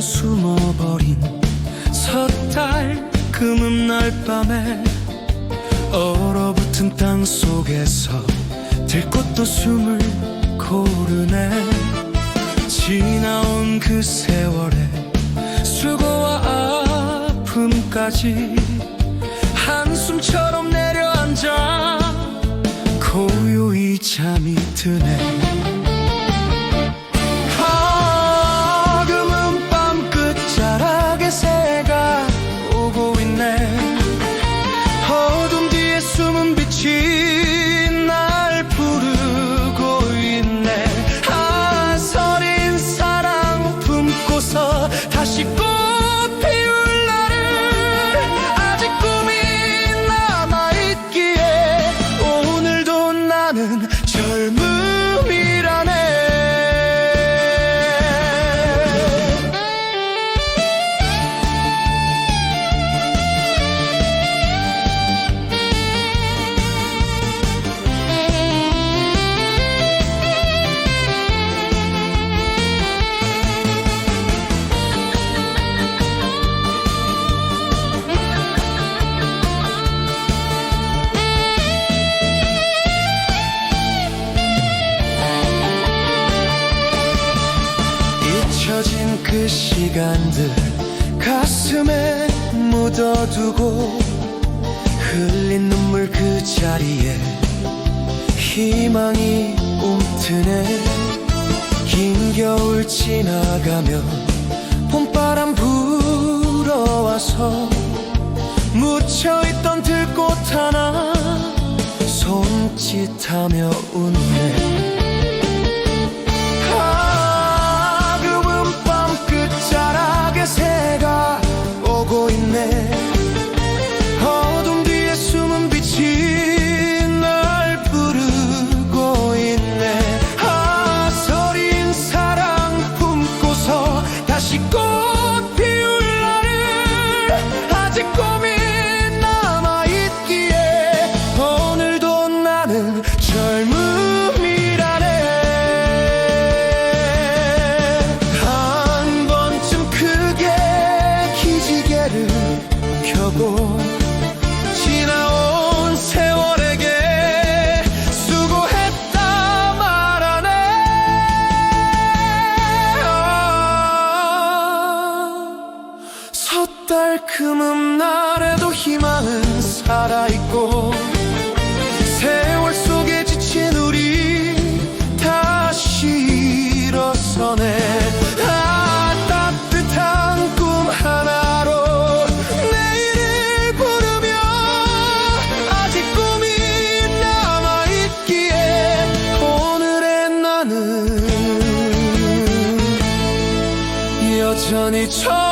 넘어버린 섣달 금음 날 밤에 얼어붙은 땅 속에서 들꽃도 숨을 고르네. 지나온 그 세월에 수고와 아픔까지 한숨처럼 내려앉아 고요히 잠이 드네 plástico. 그 시간들 가슴에 묻어두고 흘린 눈물 그 자리에 희망이 움트네. 긴 겨울 지나가며 봄바람 불어와서 묻혀있던 들꽃 하나 손짓하며 웃네 달 금음 날에도 희망은 살아있고 세월 속에 지친 우리 다시 일어서네. 아 따뜻한 꿈 하나로 내일을 부르며 아직 꿈이 남아있기에 오늘의 나는 여전히 저